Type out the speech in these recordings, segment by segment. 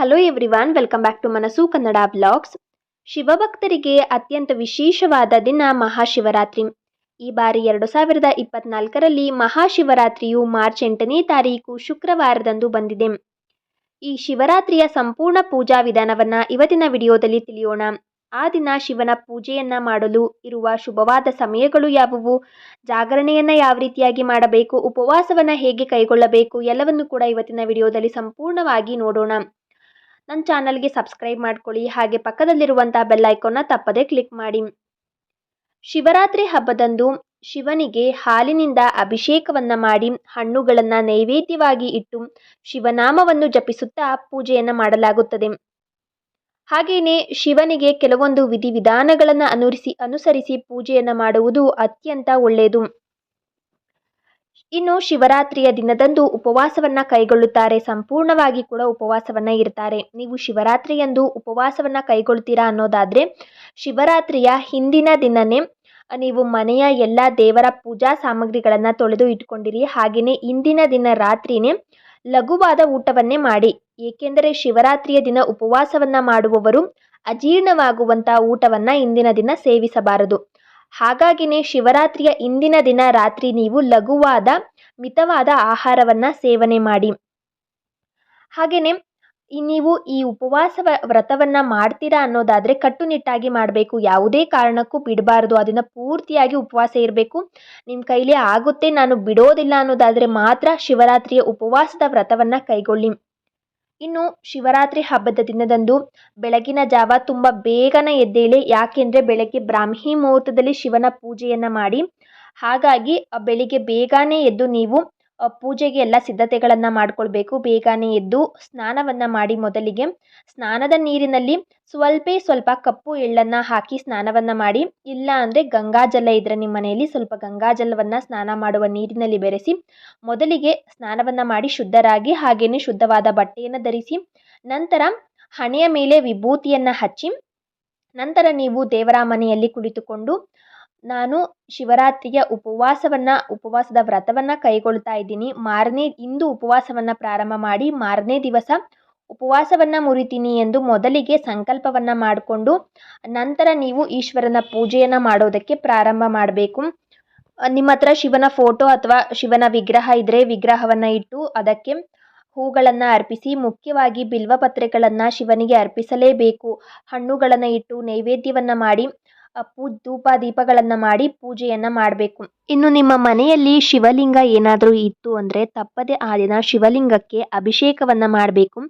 Hello everyone welcome back to Manasu Kannada blogs ಶಿವಭಕ್ತರಿಗೆ ಅತ್ಯಂತ ವಿಶೇಷವಾದ ದಿನ ಮಹಾಶಿವರಾತ್ರಿ. ಈ ಬಾರಿ ಎರಡು ಸಾವಿರದ ಇಪ್ಪತ್ನಾಲ್ಕರಲ್ಲಿ ಮಹಾಶಿವರಾತ್ರಿಯು ಮಾರ್ಚ್ ಎಂಟನೇ ತಾರೀಕು ಶುಕ್ರವಾರದಂದು ಬಂದಿದೆ. ಈ ಶಿವರಾತ್ರಿಯ ಸಂಪೂರ್ಣ ಪೂಜಾ ವಿಧಾನವನ್ನ ಇವತ್ತಿನ ವಿಡಿಯೋದಲ್ಲಿ ತಿಳಿಯೋಣ. ಆ ದಿನ ಶಿವನ ಪೂಜೆಯನ್ನ ಮಾಡಲು ಇರುವ ಶುಭವಾದ ಸಮಯಗಳು ಯಾವುವು? ಜಾಗರಣೆಯನ್ನ ಯಾವ ರೀತಿಯಾಗಿ ಮಾಡಬೇಕು? ಉಪವಾಸವನ್ನ ಹೇಗೆ ಕೈಗೊಳ್ಳಬೇಕು? ಎಲ್ಲವನ್ನು ಕೂಡ ಇವತ್ತಿನ ವಿಡಿಯೋದಲ್ಲಿ ಸಂಪೂರ್ಣವಾಗಿ ನೋಡೋಣ. ನನ್ನ ಚಾನಲ್ಗೆ ಸಬ್ಸ್ಕ್ರೈಬ್ ಮಾಡ್ಕೊಳ್ಳಿ. ಹಾಗೆ ಪಕ್ಕದಲ್ಲಿರುವಂತಹ ಬೆಲ್ ಐಕಾನ್ನ ತಪ್ಪದೇ ಕ್ಲಿಕ್ ಮಾಡಿ. ಶಿವರಾತ್ರಿ ಹಬ್ಬದಂದು ಶಿವನಿಗೆ ಹಾಲಿನಿಂದ ಅಭಿಷೇಕವನ್ನ ಮಾಡಿ ಹಣ್ಣುಗಳನ್ನು ನೈವೇದ್ಯವಾಗಿ ಇಟ್ಟು ಶಿವನಾಮವನ್ನು ಜಪಿಸುತ್ತಾ ಪೂಜೆಯನ್ನು ಮಾಡಲಾಗುತ್ತದೆ. ಹಾಗೆಯೇ ಶಿವನಿಗೆ ಕೆಲವೊಂದು ವಿಧಿವಿಧಾನಗಳನ್ನು ಅನುರಿಸಿ ಅನುಸರಿಸಿ ಪೂಜೆಯನ್ನು ಮಾಡುವುದು ಅತ್ಯಂತ ಒಳ್ಳೆಯದು. ಇನ್ನು ಶಿವರಾತ್ರಿಯ ದಿನದಂದು ಉಪವಾಸವನ್ನ ಕೈಗೊಳ್ಳುತ್ತಾರೆ. ಸಂಪೂರ್ಣವಾಗಿ ಕೂಡ ಉಪವಾಸವನ್ನ ಇರ್ತಾರೆ. ನೀವು ಶಿವರಾತ್ರಿಯಂದು ಉಪವಾಸವನ್ನ ಕೈಗೊಳ್ತೀರಾ ಅನ್ನೋದಾದ್ರೆ, ಶಿವರಾತ್ರಿಯ ಹಿಂದಿನ ದಿನನೇ ನೀವು ಮನೆಯ ಎಲ್ಲ ದೇವರ ಪೂಜಾ ಸಾಮಗ್ರಿಗಳನ್ನು ತೊಳೆದು ಇಟ್ಕೊಂಡಿರಿ. ಹಾಗೆಯೇ ಇಂದಿನ ದಿನ ರಾತ್ರಿನೇ ಲಘುವಾದ ಊಟವನ್ನೇ ಮಾಡಿ. ಏಕೆಂದರೆ ಶಿವರಾತ್ರಿಯ ದಿನ ಉಪವಾಸವನ್ನ ಮಾಡುವವರು ಅಜೀರ್ಣವಾಗುವಂಥ ಊಟವನ್ನ ಇಂದಿನ ದಿನ ಸೇವಿಸಬಾರದು. ಹಾಗಾಗಿನೇ ಶಿವರಾತ್ರಿಯ ಇಂದಿನ ದಿನ ರಾತ್ರಿ ನೀವು ಲಘುವಾದ, ಮಿತವಾದ ಆಹಾರವನ್ನ ಸೇವನೆ ಮಾಡಿ. ಹಾಗೆಯೇ ನೀವು ಈ ಉಪವಾಸ ವ್ರತವನ್ನ ಮಾಡ್ತೀರಾ ಅನ್ನೋದಾದ್ರೆ ಕಟ್ಟುನಿಟ್ಟಾಗಿ ಮಾಡಬೇಕು. ಯಾವುದೇ ಕಾರಣಕ್ಕೂ ಬಿಡಬಾರ್ದು. ಅದನ್ನು ಪೂರ್ತಿಯಾಗಿ ಉಪವಾಸ ಇರಬೇಕು. ನಿಮ್ಮ ಕೈಲಿ ಆಗುತ್ತೆ. ನಾನು ಬಿಡೋದಿಲ್ಲ ಅನ್ನೋದಾದ್ರೆ ಮಾತ್ರ ಶಿವರಾತ್ರಿಯ ಉಪವಾಸದ ವ್ರತವನ್ನ ಕೈಗೊಳ್ಳಿ. ಇನ್ನು ಶಿವರಾತ್ರಿ ಹಬ್ಬದ ದಿನದಂದು ಬೆಳಗಿನ ಜಾವ ತುಂಬ ಬೇಗನೆ ಎದ್ದೇಳಿ, ಯಾಕೆಂದರೆ ಬೆಳಗ್ಗೆ ಬ್ರಾಹ್ಮಿ ಮುಹೂರ್ತದಲ್ಲಿ ಶಿವನ ಪೂಜೆಯನ್ನು ಮಾಡಿ, ಹಾಗಾಗಿ ಬೆಳಿಗ್ಗೆ ಬೇಗನೆ ಎದ್ದು ನೀವು ಪೂಜೆಗೆ ಎಲ್ಲ ಸಿದ್ಧತೆಗಳನ್ನು ಮಾಡಿಕೊಳ್ಬೇಕು. ಬೇಗನೆ ಎದ್ದು ಸ್ನಾನವನ್ನು ಮಾಡಿ ಮೊದಲಿಗೆ. ಸ್ನಾನದ ನೀರಿನಲ್ಲಿ ಸ್ವಲ್ಪ ಸ್ವಲ್ಪ ಕಪ್ಪು ಎಳ್ಳನ್ನು ಹಾಕಿ ಸ್ನಾನವನ್ನು ಮಾಡಿ. ಇಲ್ಲ ಅಂದರೆ ಗಂಗಾಜಲ ಇದ್ದರೆ ನಿಮ್ಮ ಮನೆಯಲ್ಲಿ ಸ್ವಲ್ಪ ಗಂಗಾಜಲವನ್ನು ಸ್ನಾನ ಮಾಡುವ ನೀರಿನಲ್ಲಿ ಬೆರೆಸಿ ಮೊದಲಿಗೆ ಸ್ನಾನವನ್ನು ಮಾಡಿ ಶುದ್ಧರಾಗಿ ಹಾಗೆಯೇ ಶುದ್ಧವಾದ ಬಟ್ಟೆಯನ್ನು ಧರಿಸಿ ನಂತರ ಹಣೆಯ ಮೇಲೆ ವಿಭೂತಿಯನ್ನು ಹಚ್ಚಿ ನಂತರ ನೀವು ದೇವರ ಮನೆಯಲ್ಲಿ ಕುಳಿತುಕೊಂಡು ನಾನು ಶಿವರಾತ್ರಿಯ ಉಪವಾಸವನ್ನು, ಉಪವಾಸದ ವ್ರತವನ್ನು ಕೈಗೊಳ್ತಾ ಇದ್ದೀನಿ. ಮಾರನೇ, ಇಂದು ಉಪವಾಸವನ್ನು ಪ್ರಾರಂಭ ಮಾಡಿ, ಮಾರನೇ ದಿವಸ ಉಪವಾಸವನ್ನು ಮುರಿತೀನಿ ಎಂದು ಮೊದಲಿಗೆ ಸಂಕಲ್ಪವನ್ನು ಮಾಡಿಕೊಂಡು, ನಂತರ ನೀವು ಈಶ್ವರನ ಪೂಜೆಯನ್ನು ಮಾಡೋದಕ್ಕೆ ಪ್ರಾರಂಭ ಮಾಡಬೇಕು. ನಿಮ್ಮ ಹತ್ರ ಶಿವನ ಫೋಟೋ ಅಥವಾ ಶಿವನ ವಿಗ್ರಹ ಇದ್ದರೆ ವಿಗ್ರಹವನ್ನು ಇಟ್ಟು ಅದಕ್ಕೆ ಹೂಗಳನ್ನು ಅರ್ಪಿಸಿ, ಮುಖ್ಯವಾಗಿ ಬಿಲ್ವಪತ್ರೆಗಳನ್ನು ಶಿವನಿಗೆ ಅರ್ಪಿಸಲೇಬೇಕು. ಹಣ್ಣುಗಳನ್ನು ಇಟ್ಟು ನೈವೇದ್ಯವನ್ನು ಮಾಡಿ ಪೂ ಧೂಪ ದೀಪಗಳನ್ನು ಮಾಡಿ ಪೂಜೆಯನ್ನು ಮಾಡಬೇಕು. ಇನ್ನು ನಿಮ್ಮ ಮನೆಯಲ್ಲಿ ಶಿವಲಿಂಗ ಏನಾದರೂ ಇತ್ತು ಅಂದರೆ ತಪ್ಪದೆ ಆ ದಿನ ಶಿವಲಿಂಗಕ್ಕೆ ಅಭಿಷೇಕವನ್ನು ಮಾಡಬೇಕು.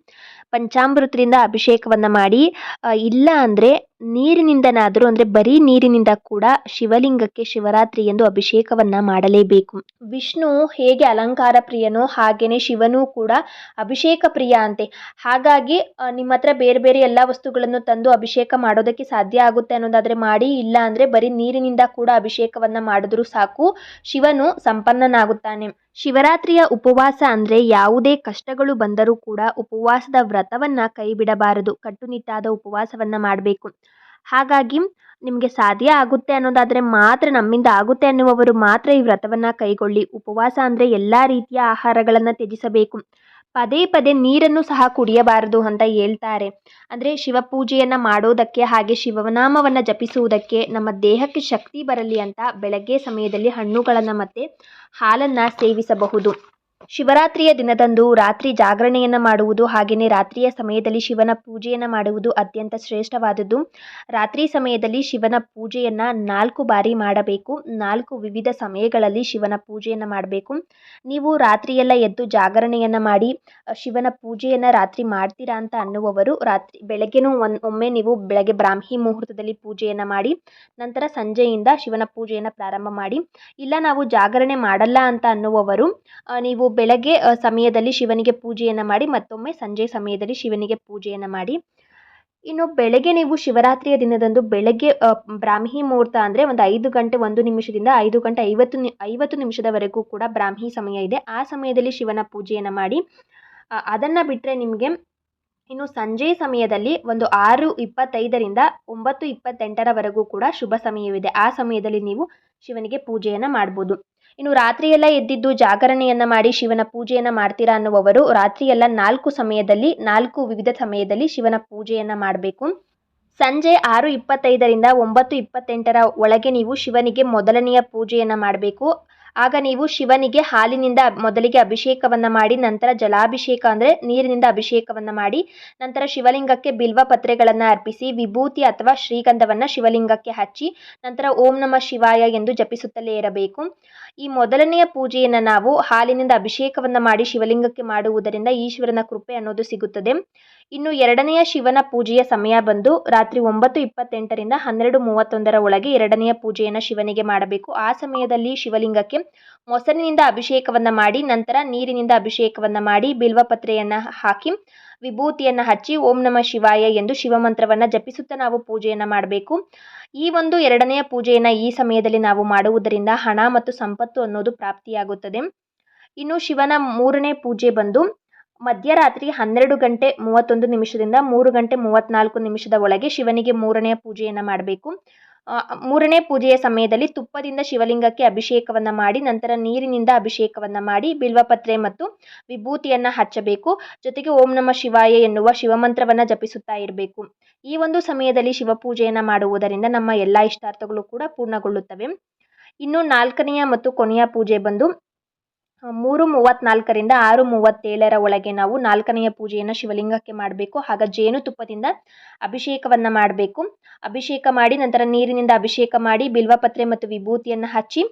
ಪಂಚಾಮೃತದಿಂದ ಅಭಿಷೇಕವನ್ನು ಮಾಡಿ ಇಲ್ಲ ಅಂದರೆ ನೀರಿನಿಂದನಾದರೂ ಅಂದರೆ ಬರೀ ನೀರಿನಿಂದ ಕೂಡ ಶಿವಲಿಂಗಕ್ಕೆ ಶಿವರಾತ್ರಿ ಎಂದು ಅಭಿಷೇಕವನ್ನು ಮಾಡಲೇಬೇಕು. ವಿಷ್ಣು ಹೇಗೆ ಅಲಂಕಾರ ಪ್ರಿಯನೋ ಹಾಗೆಯೇ ಶಿವನೂ ಕೂಡ ಅಭಿಷೇಕ ಪ್ರಿಯ ಅಂತೆ. ಹಾಗಾಗಿ ನಿಮ್ಮ ಹತ್ರ ಬೇರೆ ಬೇರೆ ಎಲ್ಲ ವಸ್ತುಗಳನ್ನು ತಂದು ಅಭಿಷೇಕ ಮಾಡೋದಕ್ಕೆ ಸಾಧ್ಯ ಆಗುತ್ತೆ ಅನ್ನೋದಾದರೆ ಮಾಡಿ, ಇಲ್ಲ ಅಂದರೆ ಬರೀ ನೀರಿನಿಂದ ಕೂಡ ಅಭಿಷೇಕವನ್ನು ಮಾಡಿದ್ರೂ ಸಾಕು, ಶಿವನು ಸಂಪನ್ನನಾಗುತ್ತಾನೆ. ಶಿವರಾತ್ರಿಯ ಉಪವಾಸ ಅಂದರೆ ಯಾವುದೇ ಕಷ್ಟಗಳು ಬಂದರೂ ಕೂಡ ಉಪವಾಸದ ವ್ರತವನ್ನು ಕೈ ಬಿಡಬಾರದು ಕಟ್ಟುನಿಟ್ಟಾದ ಉಪವಾಸವನ್ನು ಮಾಡಬೇಕು. ಹಾಗಾಗಿ ನಿಮಗೆ ಸಾಧ್ಯ ಆಗುತ್ತೆ ಅನ್ನೋದಾದರೆ ಮಾತ್ರ ನಮ್ಮಿಂದ ಆಗುತ್ತೆ ಅನ್ನುವವರು ಮಾತ್ರ ಈ ವ್ರತವನ್ನು ಕೈಗೊಳ್ಳಿ. ಉಪವಾಸ ಅಂದರೆ ಎಲ್ಲ ರೀತಿಯ ಆಹಾರಗಳನ್ನು ತ್ಯಜಿಸಬೇಕು. ಪದೇ ಪದೇ ನೀರನ್ನು ಸಹ ಕುಡಿಯಬಾರದು ಅಂತ ಹೇಳ್ತಾರೆ. ಅಂದರೆ ಶಿವಪೂಜೆಯನ್ನು ಮಾಡೋದಕ್ಕೆ ಹಾಗೆ ಶಿವನಾಮವನ್ನು ಜಪಿಸುವುದಕ್ಕೆ ನಮ್ಮ ದೇಹಕ್ಕೆ ಶಕ್ತಿ ಬರಲಿ ಅಂತ ಬೆಳಗ್ಗೆ ಸಮಯದಲ್ಲಿ ಹಣ್ಣುಗಳನ್ನು ಮತ್ತು ಹಾಲನ್ನು ಸೇವಿಸಬಹುದು. ಶಿವರಾತ್ರಿಯ ದಿನದಂದು ರಾತ್ರಿ ಜಾಗರಣೆಯನ್ನು ಮಾಡುವುದು ಹಾಗೆಯೇ ರಾತ್ರಿಯ ಸಮಯದಲ್ಲಿ ಶಿವನ ಪೂಜೆಯನ್ನು ಮಾಡುವುದು ಅತ್ಯಂತ ಶ್ರೇಷ್ಠವಾದದ್ದು. ರಾತ್ರಿ ಸಮಯದಲ್ಲಿ ಶಿವನ ಪೂಜೆಯನ್ನು ನಾಲ್ಕು ಬಾರಿ ಮಾಡಬೇಕು. ನಾಲ್ಕು ವಿವಿಧ ಸಮಯಗಳಲ್ಲಿ ಶಿವನ ಪೂಜೆಯನ್ನು ಮಾಡಬೇಕು. ನೀವು ರಾತ್ರಿಯೆಲ್ಲ ಎದ್ದು ಜಾಗರಣೆಯನ್ನು ಮಾಡಿ ಶಿವನ ಪೂಜೆಯನ್ನು ರಾತ್ರಿ ಮಾಡ್ತೀರಾ ಅಂತ ಅನ್ನುವವರು ರಾತ್ರಿ, ಬೆಳಗ್ಗೆನೂ ಒನ್, ಒಮ್ಮೆ ನೀವು ಬೆಳಗ್ಗೆ ಬ್ರಾಹ್ಮಿ ಮುಹೂರ್ತದಲ್ಲಿ ಪೂಜೆಯನ್ನು ಮಾಡಿ, ನಂತರ ಸಂಜೆಯಿಂದ ಶಿವನ ಪೂಜೆಯನ್ನು ಪ್ರಾರಂಭ ಮಾಡಿ. ಇಲ್ಲ ನಾವು ಜಾಗರಣೆ ಮಾಡಲ್ಲ ಅಂತ ಅನ್ನುವವರು ನೀವು ಬೆಳಗ್ಗೆ ಸಮಯದಲ್ಲಿ ಶಿವನಿಗೆ ಪೂಜೆಯನ್ನು ಮಾಡಿ, ಮತ್ತೊಮ್ಮೆ ಸಂಜೆ ಸಮಯದಲ್ಲಿ ಶಿವನಿಗೆ ಪೂಜೆಯನ್ನು ಮಾಡಿ. ಇನ್ನು ಬೆಳಗ್ಗೆ ನೀವು ಶಿವರಾತ್ರಿಯ ದಿನದಂದು ಬೆಳಗ್ಗೆ ಬ್ರಾಹ್ಮಿ ಮುಹೂರ್ತ ಅಂದರೆ ಒಂದು ಐದು ಗಂಟೆ ಒಂದು ನಿಮಿಷದಿಂದ ಐದು ಗಂಟೆ ಐವತ್ತು ನಿ, ಐವತ್ತು ನಿಮಿಷದವರೆಗೂ ಕೂಡ ಬ್ರಾಹ್ಮಿ ಸಮಯ ಇದೆ. ಆ ಸಮಯದಲ್ಲಿ ಶಿವನ ಪೂಜೆಯನ್ನು ಮಾಡಿ ಅದನ್ನು ಬಿಟ್ಟರೆ ನಿಮಗೆ ಇನ್ನು ಸಂಜೆ ಸಮಯದಲ್ಲಿ ಒಂದು ಆರು ಇಪ್ಪತ್ತೈದರಿಂದ ಒಂಬತ್ತು ಇಪ್ಪತ್ತೆಂಟರವರೆಗೂ ಕೂಡ ಶುಭ ಸಮಯವಿದೆ. ಆ ಸಮಯದಲ್ಲಿ ನೀವು ಶಿವನಿಗೆ ಪೂಜೆಯನ್ನು ಮಾಡ್ಬೋದು. ಇನ್ನು ರಾತ್ರಿಯೆಲ್ಲ ಎದ್ದಿದ್ದು ಜಾಗರಣೆಯನ್ನು ಮಾಡಿ ಶಿವನ ಪೂಜೆಯನ್ನು ಮಾಡ್ತೀರಾ ಅನ್ನುವವರು ರಾತ್ರಿಯೆಲ್ಲ ನಾಲ್ಕು ಸಮಯದಲ್ಲಿ, ನಾಲ್ಕು ವಿವಿಧ ಸಮಯದಲ್ಲಿ ಶಿವನ ಪೂಜೆಯನ್ನು ಮಾಡಬೇಕು. ಸಂಜೆ ಆರು ಇಪ್ಪತ್ತೈದರಿಂದ ಒಂಬತ್ತು ಇಪ್ಪತ್ತೆಂಟರ ಒಳಗೆ ನೀವು ಶಿವನಿಗೆ ಮೊದಲನೆಯ ಪೂಜೆಯನ್ನು ಮಾಡಬೇಕು. ಆಗ ನೀವು ಶಿವನಿಗೆ ಹಾಲಿನಿಂದ ಮೊದಲಿಗೆ ಅಭಿಷೇಕವನ್ನು ಮಾಡಿ, ನಂತರ ಜಲಾಭಿಷೇಕ ಅಂದರೆ ನೀರಿನಿಂದ ಅಭಿಷೇಕವನ್ನು ಮಾಡಿ, ನಂತರ ಶಿವಲಿಂಗಕ್ಕೆ ಬಿಲ್ವ ಪತ್ರೆಗಳನ್ನು ಅರ್ಪಿಸಿ, ವಿಭೂತಿ ಅಥವಾ ಶ್ರೀಗಂಧವನ್ನು ಶಿವಲಿಂಗಕ್ಕೆ ಹಚ್ಚಿ, ನಂತರ ಓಂ ನಮ ಶಿವಾಯ ಎಂದು ಜಪಿಸುತ್ತಲೇ ಇರಬೇಕು. ಈ ಮೊದಲನೆಯ ಪೂಜೆಯನ್ನು ನಾವು ಹಾಲಿನಿಂದ ಅಭಿಷೇಕವನ್ನು ಮಾಡಿ ಶಿವಲಿಂಗಕ್ಕೆ ಮಾಡುವುದರಿಂದ ಈಶ್ವರನ ಕೃಪೆ ಅನ್ನೋದು ಸಿಗುತ್ತದೆ. ಇನ್ನು ಎರಡನೆಯ ಶಿವನ ಪೂಜೆಯ ಸಮಯ ಬಂದು ರಾತ್ರಿ ಒಂಬತ್ತು ಇಪ್ಪತ್ತೆಂಟರಿಂದ ಹನ್ನೆರಡು ಮೂವತ್ತೊಂದರ ಒಳಗೆ ಎರಡನೆಯ ಪೂಜೆಯನ್ನು ಶಿವನಿಗೆ ಮಾಡಬೇಕು. ಆ ಸಮಯದಲ್ಲಿ ಶಿವಲಿಂಗಕ್ಕೆ ಮೊಸರಿನಿಂದ ಅಭಿಷೇಕವನ್ನು ಮಾಡಿ, ನಂತರ ನೀರಿನಿಂದ ಅಭಿಷೇಕವನ್ನು ಮಾಡಿ, ಬಿಲ್ವಪತ್ರೆಯನ್ನು ಹಾಕಿ, ವಿಭೂತಿಯನ್ನು ಹಚ್ಚಿ, ಓಂ ನಮ ಶಿವಾಯ ಎಂದು ಶಿವಮಂತ್ರವನ್ನು ಜಪಿಸುತ್ತಾ ನಾವು ಪೂಜೆಯನ್ನು ಮಾಡಬೇಕು. ಈ ಒಂದು ಎರಡನೆಯ ಪೂಜೆಯನ್ನು ಈ ಸಮಯದಲ್ಲಿ ನಾವು ಮಾಡುವುದರಿಂದ ಹಣ ಮತ್ತು ಸಂಪತ್ತು ಅನ್ನೋದು ಪ್ರಾಪ್ತಿಯಾಗುತ್ತದೆ. ಇನ್ನು ಶಿವನ ಮೂರನೇ ಪೂಜೆ ಬಂದು ಮಧ್ಯರಾತ್ರಿ ಹನ್ನೆರಡು ಗಂಟೆ ಮೂವತ್ತೊಂದು ನಿಮಿಷದಿಂದ ಮೂರು ಗಂಟೆ ಮೂವತ್ತ್ನಾಲ್ಕು ನಿಮಿಷದ ಒಳಗೆ ಶಿವನಿಗೆ ಮೂರನೆಯ ಪೂಜೆಯನ್ನು ಮಾಡಬೇಕು. ಮೂರನೇ ಪೂಜೆಯ ಸಮಯದಲ್ಲಿ ತುಪ್ಪದಿಂದ ಶಿವಲಿಂಗಕ್ಕೆ ಅಭಿಷೇಕವನ್ನು ಮಾಡಿ, ನಂತರ ನೀರಿನಿಂದ ಅಭಿಷೇಕವನ್ನು ಮಾಡಿ, ಬಿಲ್ವಪತ್ರೆ ಮತ್ತು ವಿಭೂತಿಯನ್ನು ಹಚ್ಚಬೇಕು. ಜೊತೆಗೆ ಓಂ ನಮ ಶಿವಾಯ ಎನ್ನುವ ಶಿವಮಂತ್ರವನ್ನು ಜಪಿಸುತ್ತಾ ಇರಬೇಕು. ಈ ಒಂದು ಸಮಯದಲ್ಲಿ ಶಿವಪೂಜೆಯನ್ನು ಮಾಡುವುದರಿಂದ ನಮ್ಮ ಎಲ್ಲ ಇಷ್ಟಾರ್ಥಗಳು ಕೂಡ ಪೂರ್ಣಗೊಳ್ಳುತ್ತವೆ. ಇನ್ನು ನಾಲ್ಕನೆಯ ಮತ್ತು ಕೊನೆಯ ಪೂಜೆ ಬಂದು ಮೂರು ಮೂವತ್ನಾಲ್ಕರಿಂದ ಆರು ಮೂವತ್ತೇಳರ ಒಳಗೆ ನಾವು ನಾಲ್ಕನೆಯ ಪೂಜೆಯನ್ನು ಶಿವಲಿಂಗಕ್ಕೆ ಮಾಡಬೇಕು. ಆಗ ಜೇನುತುಪ್ಪದಿಂದ ಅಭಿಷೇಕವನ್ನು ಮಾಡಬೇಕು. ಅಭಿಷೇಕ ಮಾಡಿ ನಂತರ ನೀರಿನಿಂದ ಅಭಿಷೇಕ ಮಾಡಿ ಬಿಲ್ವಪತ್ರೆ ಮತ್ತು ವಿಭೂತಿಯನ್ನು ಹಚ್ಚಿ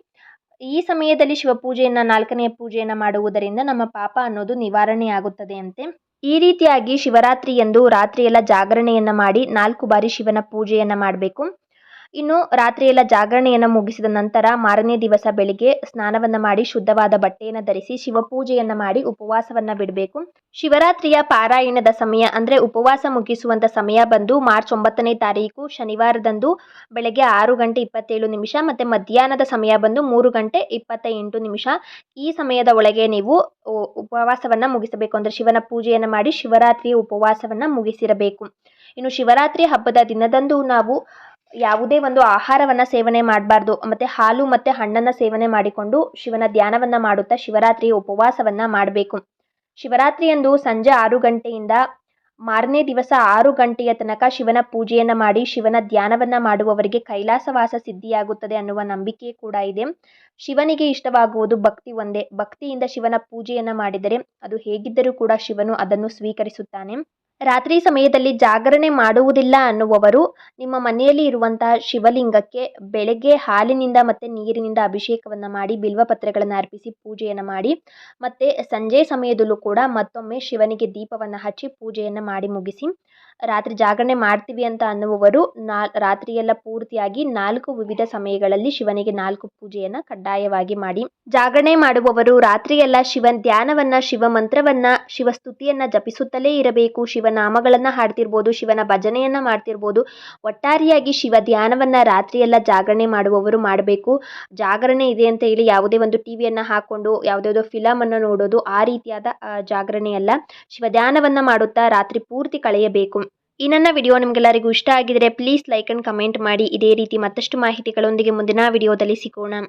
ಈ ಸಮಯದಲ್ಲಿ ಶಿವಪೂಜೆಯನ್ನು ನಾಲ್ಕನೆಯ ಪೂಜೆಯನ್ನು ಮಾಡುವುದರಿಂದ ನಮ್ಮ ಪಾಪ ಅನ್ನೋದು ನಿವಾರಣೆ ಆಗುತ್ತದೆ ಅಂತೆ ಈ ರೀತಿಯಾಗಿ ಶಿವರಾತ್ರಿಯಂದು ರಾತ್ರಿಯೆಲ್ಲ ಜಾಗರಣೆಯನ್ನು ಮಾಡಿ ನಾಲ್ಕು ಬಾರಿ ಶಿವನ ಪೂಜೆಯನ್ನು ಮಾಡಬೇಕು. ಇನ್ನು ರಾತ್ರಿಯೆಲ್ಲ ಜಾಗರಣೆಯನ್ನು ಮುಗಿಸಿದ ನಂತರ ಮಾರನೇ ದಿವಸ ಬೆಳಿಗ್ಗೆ ಸ್ನಾನವನ್ನು ಮಾಡಿ ಶುದ್ಧವಾದ ಬಟ್ಟೆಯನ್ನು ಧರಿಸಿ ಶಿವಪೂಜೆಯನ್ನು ಮಾಡಿ ಉಪವಾಸವನ್ನು ಬಿಡಬೇಕು. ಶಿವರಾತ್ರಿಯ ಪಾರಾಯಣದ ಸಮಯ ಅಂದರೆ ಉಪವಾಸ ಮುಗಿಸುವಂಥ ಸಮಯ ಬಂದು ಮಾರ್ಚ್ ಒಂಬತ್ತನೇ ತಾರೀಕು ಶನಿವಾರದಂದು ಬೆಳಗ್ಗೆ ಆರು ಗಂಟೆ ಇಪ್ಪತ್ತೇಳು ನಿಮಿಷ ಮತ್ತು ಮಧ್ಯಾಹ್ನದ ಸಮಯ ಬಂದು ಮೂರು ಗಂಟೆ ಇಪ್ಪತ್ತ ಎಂಟು ನಿಮಿಷ. ಈ ಸಮಯದ ಒಳಗೆ ನೀವು ಉಪವಾಸವನ್ನು ಮುಗಿಸಬೇಕು ಅಂದರೆ ಶಿವನ ಪೂಜೆಯನ್ನು ಮಾಡಿ ಶಿವರಾತ್ರಿಯ ಉಪವಾಸವನ್ನು ಮುಗಿಸಿರಬೇಕು. ಇನ್ನು ಶಿವರಾತ್ರಿ ಹಬ್ಬದ ದಿನದಂದು ನಾವು ಯಾವುದೇ ಒಂದು ಆಹಾರವನ್ನು ಸೇವನೆ ಮಾಡಬಾರ್ದು. ಮತ್ತು ಹಾಲು ಮತ್ತು ಹಣ್ಣನ್ನು ಸೇವನೆ ಮಾಡಿಕೊಂಡು ಶಿವನ ಧ್ಯಾನವನ್ನು ಮಾಡುತ್ತಾ ಶಿವರಾತ್ರಿಯ ಉಪವಾಸವನ್ನು ಮಾಡಬೇಕು. ಶಿವರಾತ್ರಿಯಂದು ಸಂಜೆ ಆರು ಗಂಟೆಯಿಂದ ಮಾರನೇ ದಿವಸ ಆರು ಗಂಟೆಯ ತನಕ ಶಿವನ ಪೂಜೆಯನ್ನು ಮಾಡಿ ಶಿವನ ಧ್ಯಾನವನ್ನು ಮಾಡುವವರಿಗೆ ಕೈಲಾಸವಾಸ ಸಿದ್ಧಿಯಾಗುತ್ತದೆ ಅನ್ನುವ ನಂಬಿಕೆ ಕೂಡ ಇದೆ. ಶಿವನಿಗೆ ಇಷ್ಟವಾಗುವುದು ಭಕ್ತಿ ಒಂದೇ. ಭಕ್ತಿಯಿಂದ ಶಿವನ ಪೂಜೆಯನ್ನು ಮಾಡಿದರೆ ಅದು ಹೇಗಿದ್ದರೂ ಕೂಡ ಶಿವನು ಅದನ್ನು ಸ್ವೀಕರಿಸುತ್ತಾನೆ. ರಾತ್ರಿ ಸಮಯದಲ್ಲಿ ಜಾಗರಣೆ ಮಾಡುವುದಿಲ್ಲ ಅನ್ನುವವರು ನಿಮ್ಮ ಮನೆಯಲ್ಲಿ ಇರುವಂತಹ ಶಿವಲಿಂಗಕ್ಕೆ ಬೆಳಗ್ಗೆ ಹಾಲಿನಿಂದ ಮತ್ತು ನೀರಿನಿಂದ ಅಭಿಷೇಕವನ್ನು ಮಾಡಿ, ಬಿಲ್ವಪತ್ರೆಗಳನ್ನು ಅರ್ಪಿಸಿ ಪೂಜೆಯನ್ನು ಮಾಡಿ, ಮತ್ತು ಸಂಜೆ ಸಮಯದಲ್ಲೂ ಕೂಡ ಮತ್ತೊಮ್ಮೆ ಶಿವನಿಗೆ ದೀಪವನ್ನು ಹಚ್ಚಿ ಪೂಜೆಯನ್ನು ಮಾಡಿ ಮುಗಿಸಿ ರಾತ್ರಿ ಜಾಗರಣೆ ಮಾಡ್ತೀವಿ ಅಂತ ಅನ್ನುವವರು ನಾ ರಾತ್ರಿಯೆಲ್ಲ ಪೂರ್ತಿಯಾಗಿ ನಾಲ್ಕು ವಿವಿಧ ಸಮಯಗಳಲ್ಲಿ ಶಿವನಿಗೆ ನಾಲ್ಕು ಪೂಜೆಯನ್ನು ಕಡ್ಡಾಯವಾಗಿ ಮಾಡಿ. ಜಾಗರಣೆ ಮಾಡುವವರು ರಾತ್ರಿಯೆಲ್ಲ ಶಿವನ ಧ್ಯಾನವನ್ನ, ಶಿವ ಮಂತ್ರವನ್ನ, ಶಿವ ಸ್ತುತಿಯನ್ನ ಜಪಿಸುತ್ತಲೇ ಇರಬೇಕು. ಶಿವನಾಮಗಳನ್ನು ಹಾಡ್ತಿರ್ಬೋದು, ಶಿವನ ಭಜನೆಯನ್ನ ಮಾಡ್ತಿರ್ಬೋದು. ಒಟ್ಟಾರೆಯಾಗಿ ಶಿವ ಧ್ಯಾನವನ್ನು ರಾತ್ರಿಯೆಲ್ಲ ಜಾಗರಣೆ ಮಾಡುವವರು ಮಾಡಬೇಕು. ಜಾಗರಣೆ ಇದೆ ಅಂತ ಹೇಳಿ ಯಾವುದೇ ಒಂದು ಟಿ ಹಾಕೊಂಡು ಹಾಕ್ಕೊಂಡು ಫಿಲಮ್ ಅನ್ನು ನೋಡೋದು ಆ ರೀತಿಯಾದ ಜಾಗರಣೆಯಲ್ಲ ಶಿವ ಧ್ಯಾನವನ್ನ ಮಾಡುತ್ತಾ ರಾತ್ರಿ ಪೂರ್ತಿ ಕಳೆಯಬೇಕು. ಈ ನನ್ನ ವಿಡಿಯೋ ನಿಮಗೆಲ್ಲರಿಗೂ ಇಷ್ಟ ಆಗಿದ್ರೆ ಪ್ಲೀಸ್ ಲೈಕ್ ಆ್ಯಂಡ್ ಕಮೆಂಟ್ ಮಾಡಿ. ಇದೇ ರೀತಿ ಮತ್ತಷ್ಟು ಮಾಹಿತಿಗಳೊಂದಿಗೆ ಮುಂದಿನ ವಿಡಿಯೋದಲ್ಲಿ ಸಿಗೋಣ.